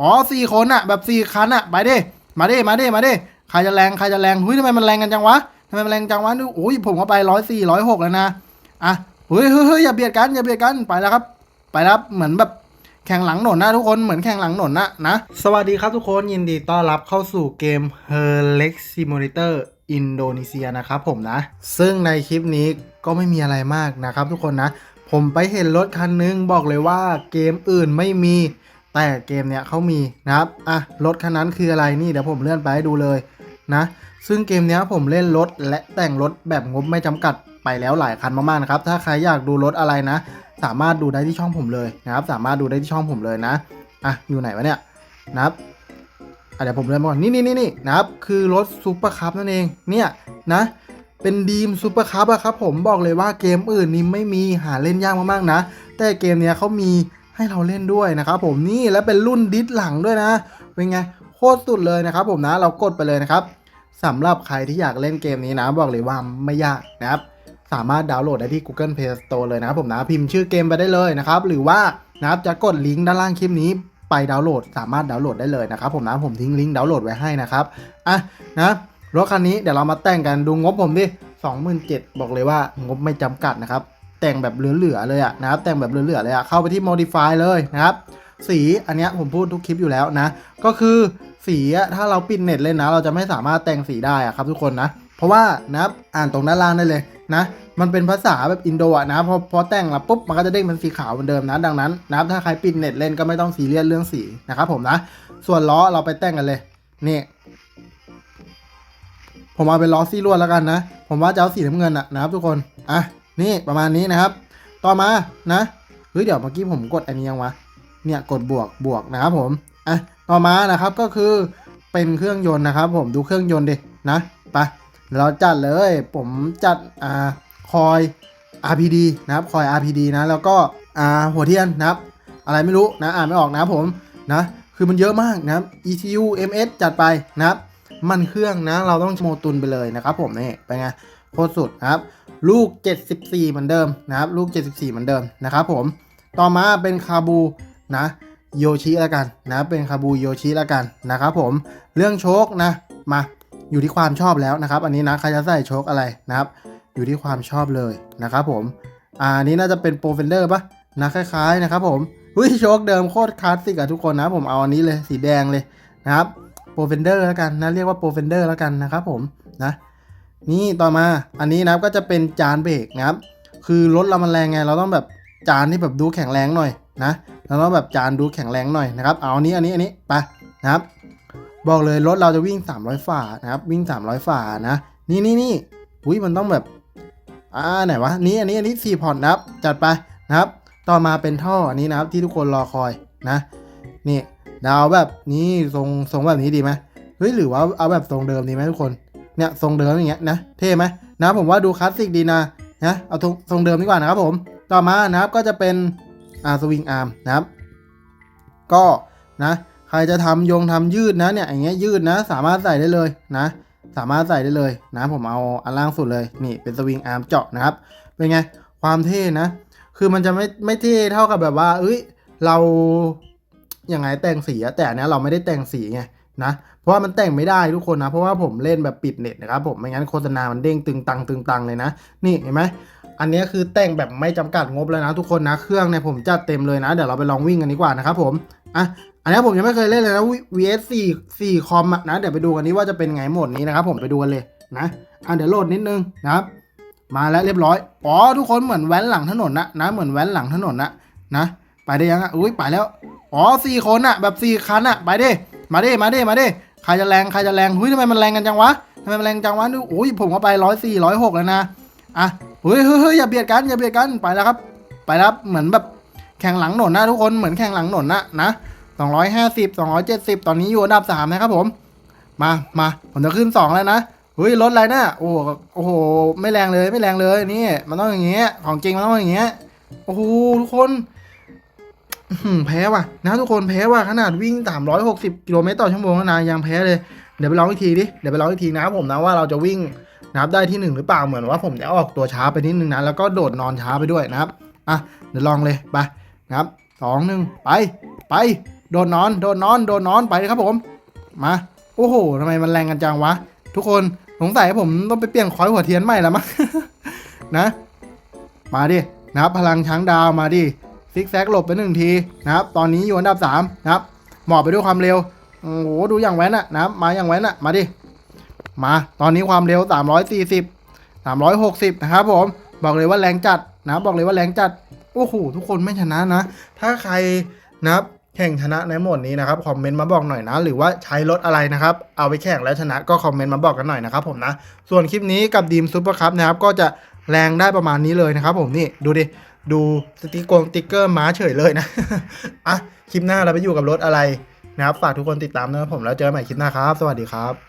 อ๋อสี่คนอะแบบสี่คันอะไปดิมาดิมาดิมาดิใครจะแรงใครจะแรงเฮ้ยทำไมมันแรงกันจังวะทำไมมันแรงจังวะดูโอ้ยผมก็ไปร้อยสี่ร้อยหกแล้วนะอะเฮ้ยเฮ้ยเฮ้ยอย่าเบียดกันอย่าเบียดกันไปแล้วครับ ไปแล้วครับเหมือนแบบแข่งหลังหนนนะทุกคนเหมือนแข่งหลังหนนนะนะสวัสดีครับทุกคนยินดีต้อนรับเข้าสู่เกม h e r l e x Simulator อินโดนีเซียนะครับผมนะ ซึ่งในคลิปนี้ก็ไม่มีอะไรมากนะครับทุกคนนะ ผมไปเห็นรถคันนึงบอกเลยว่าเกมอื่นไม่มี แต่เกมเนี้ยเขามีนะครับ อะ รถคันนั้นคืออะไรนี่เดี๋ยวผมเลื่อนไปให้ดูเลยนะ ซึ่งเกมเนี้ยผมเล่นรถและแต่งรถแบบงบไม่จำกัดไปแล้วหลายคันมากๆนะครับ ถ้าใครอยากดูรถอะไรนะ สามารถดูได้ที่ช่องผมเลยนะครับ สามารถดูได้ที่ช่องผมเลยนะ อะ อยู่ไหนวะเนี่ยนะครับเดี๋ยวผมเริ่มก่อนนี่นี่นี่นี่นะครับ คือรถซูเปอร์คัพนั่นเองเนี่ยนะ เป็นดีมซูเปอร์คัพอะครับผมบอกเลยว่าเกมอื่นนี่ไม่มีหาเล่นยากมากๆนะ แต่เกมเนี้ยเขามี ให้เราเล่นด้วยนะครับผมนี่แล้วเป็นรุ่นดิสหลังด้วยนะเป็นไงโคตรสุดเลยนะครับผมนะเรากดไปเลยนะครับสำหรับใครที่อยากเล่นเกมนี้นะบอกเลยว่าไม่ยากนะครับสามารถดาวน์โหลดได้ที่ Google Play Store เลยนะครับผมนะพิมพ์ชื่อเกมไปได้เลยนะครับหรือว่านะครับจะกดลิงก์ด้านล่างคลิปนี้ไปดาวน์โหลด สามารถดาวน์โหลดได้เลยนะครับผมนะผมทิ้งลิงก์ดาวน์โหลดไว้ให้นะครับอะนะรถคันนี้เดี๋ยวเรามาแต่งกันดูงบผมดิ27,000บอกเลยว่างบไม่จำกัดนะครับ แต่งแบบเหลือๆเลยอะนะครับแต่งแบบเหลือๆเลยอะเข้าไปที่ modify เลยนะครับ สีอันนี้ผมพูดทุกคลิปอยู่แล้วนะ ก็คือสีถ้าเราปิดเน็ตเล่นนะ เราจะไม่สามารถแต่งสีได้อะครับทุกคนนะ เพราะว่านะครับอ่านตรงด้านล่างได้เลยนะมันเป็นภาษาแบบอินโดอะนะพอพอแต่งล้วปุ๊บมันก็จะเด้งเป็นสีขาวเหมือนเดิมนะดังนั้นนะครับถ้าใครปิดเน็ตเล่นก็ไม่ต้องซีเรียสเรื่องสีนะครับผมนะ ส่วนล้อเราไปแต่งกันเลยนี่ผมเอาเป็นล้อซี่ลวดแล้วกันนะ ผมว่าจะเอาสีน้ำเงินอะนะครับทุกคนอะ นี่ประมาณนี้นะครับ ต่อมานะเฮ้ยเดี๋ยวเมื่อกี้ผมกดอันนี้ยังวะเนี่ยกดบวกบวกนะครับผมอะต่อมานะครับก็คือเป็นเครื่องยนต์นะครับ ผมดูเครื่องยนต์ดินะไปเราจัดเลยผมจัดอ่าคอย RPD นะครับคอย RPD นะแล้วก็อ่าหัวเทียนนะครับ อะไรไม่รู้นะอ่านไม่ออกนะครับผมนะคือมันเยอะมากนะครับ ECU MS จัดไปนะครับ มันเครื่องนะเราต้องโมตุนไปเลยนะครับผมนี่เป็นไงโคตรสุดนะครับ ลูก 74 เหมือนเดิมนะครับ ลูก 74 เหมือนเดิมนะครับผม ต่อมาเป็นคาบูนะโยชิแล้วกันนะ เป็นคาบูโยชิแล้วกันนะครับผม เรื่องโชคนะ มาอยู่ที่ความชอบแล้วนะครับ อันนี้นะใครจะใส่โชคอะไรนะครับ อยู่ที่ความชอบเลยนะครับผม อ่าอันนี้น่าจะเป็นโปรเฟนเดอร์ปะนะคล้ายๆนะครับผมอุ้ยโชคเดิมโคตรคลาสสิกอะทุกคนนะผมเอาอันนี้เลยสีแดงเลยนะครับโปรเฟนเดอร์แล้วกันนะเรียกว่าโปรเฟนเดอร์แล้วกันนะครับผมนะ นี่ต่อมาอันนี้นะครับก็จะเป็นจานเบรกนะครับ คือรถเรามันแรงไง เราต้องแบบจานที่แบบดูแข็งแรงหน่อยนะเราต้องแบบจานดูแข็งแรงหน่อยนะครับ เอาอันนี้อันนี้อันนี้ไปนะครับ บอกเลยรถเราจะวิ่ง 300 ฝ่านะครับวิ่ง 300 ฝ่านะ นี่นี่นี่อุ้ยมันต้องแบบอ่าไหนวะนี่อันนี้อันนี้สี่พอร์ตนะครับ จัดไปนะครับ ต่อมาเป็นท่ออันนี้นะครับที่ทุกคนรอคอยนะ นี่ดาวแบบนี้ทรงทรงแบบนี้ดีไหมเฮ้ยหรือว่าเอาแบบทรงเดิมดีไหมทุกคน เนี่ยทรงเดิมอย่างเงี้ยนะเท่ไหมนะผมว่าดูคลาสสิกดีนะนะเอาทรงเดิมดีกว่านะครับผมต่อมานะครับก็จะเป็นอ่าสวิงอาร์มนะครับ ก็นะใครจะทำโยงทำยืดนะเนี่ยอย่างเงี้ยยืดนะ สามารถใส่ได้เลยนะ สามารถใส่ได้เลยนะผมเอาอันล่างสุดเลยนี่เป็นสวิงอาร์มเจาะนะครับเป็นไงความเท่นะ คือมันจะไม่ไม่เท่เท่ากับแบบว่า เอ้ยเรายังไงแต่งสีอะแต่เนี้ยเราไม่ได้แต่งสีไง นะเพราะว่ามันแต่งไม่ได้ทุกคนนะเพราะว่าผมเล่นแบบปิดเน็ตนะครับผมไม่งั้นโฆษณามันเด้งตึงตังตึงตังเลยนะนี่เห็นไหมอันนี้คือแต่งแบบไม่จำกัดงบแล้วนะทุกคนนะเครื่องเนี่ยผมจัดเต็มเลยนะเดี๋ยวเราไปลองวิ่งกันดีกว่านะครับผมอะอันนี้ผมยังไม่เคยเล่นเลยนะ VS 4 4คอมอะนะเดี๋ยวไปดูกันนี้ว่าจะเป็นไงโหมดนี้นะครับผมไปดูกันเลยนะอะเดี๋ยวโหลดนิดนึงนะครับมาแล้วเรียบร้อยอ๋อทุกคนเหมือนแว้นหลังถนนนะนะเหมือนแว้นหลังถนนนะนะ ไปได้ยังอะอุ้ยไปแล้วอ๋อสี่คนอะแบบสี่คันอะไปดิ มาดิมาดิมาดิใครจะแรงใครจะแรงเฮ้ยทำไมมันแรงกันจังวะทำไมมันแรงจังวะดูโอ้ยผมก็ไปร้อยสี่ร้อยหกแล้วนะอะเฮ้ยเฮ้ยเฮ้ยอย่าเบียดกันอย่าเบียดกันไปแล้วครับ ไปแล้วเหมือนแบบแข่งหลังหนนนะทุกคนเหมือนแข่งหลังหนนนะนะสองร้อยห้าสิบสองร้อยเจ็ดสิบตอนนี้อยู่อันดับสามนะครับผม มามาผมจะขึ้นสองแล้วนะเฮ้ยรถอะไรนะโอ้โหโอ้โหไม่แรงเลยไม่แรงเลยนี่มันต้องอย่างเงี้ยของจริงมันต้องอย่างเงี้ยโอ้โหทุกคน แพ้ว่ะนะทุกคนแพ้ว่ะขนาดวิ่ง 360 กิโลเมตรต่อชั่วโมงนะยังแพ้เลย เดี๋ยวไปลองอีกทีดิ เดี๋ยวไปลองอีกทีนะครับผมนะว่าเราจะวิ่งนับได้ที่หนึ่งหรือเปล่าเหมือนว่าผมจะออกตัวช้าไปนิดนึงนะแล้วก็โดดนอนช้าไปด้วยนะครับอะเดี๋ยวลองเลยไปนะครับสองหนึ่งไป ไป โดนนอน โดนนอน โดนนอนไปเลยครับผม มา โอ้โหทำไมมันแรงกันจังวะ ทุกคนสงสัยผมต้องไปเปลี่ยนคอยหัวเทียนใหม่แล้วมั้งนะ มาดินะครับพลังช้างดาวมาดิ ซิกแซกหลบไปหนึ่งทีนะครับ ตอนนี้อยู่อันดับ3นะครับ หมอบไปด้วยความเร็ว โอ้โห ดูอย่างแว้นอะนะครับ มาอย่างแว้นอะมาดิ มา ตอนนี้ความเร็ว 340 360 นะครับผม บอกเลยว่าแรงจัดนะครับบอกเลยว่าแรงจัด โอ้โห ทุกคนไม่ชนะนะ ถ้าใครนะครับแข่งชนะในหมดนี้นะครับ คอมเมนต์มาบอกหน่อยนะ หรือว่าใช้รถอะไรนะครับ เอาไปแข่งแล้วชนะก็คอมเมนต์มาบอกกันหน่อยนะครับผมนะ ส่วนคลิปนี้กับดีมซูเปอร์คัพนะครับ ก็จะแรงได้ประมาณนี้เลยนะครับผมนี่ ดูดิ ดูสติกโกงติ๊กเกอร์ม้าเฉยเลยนะ อะ คลิปหน้าเราไปอยู่กับรถอะไรนะครับ ฝากทุกคนติดตามนะครับผมแล้วเจอกันใหม่คลิปหน้าครับ สวัสดีครับ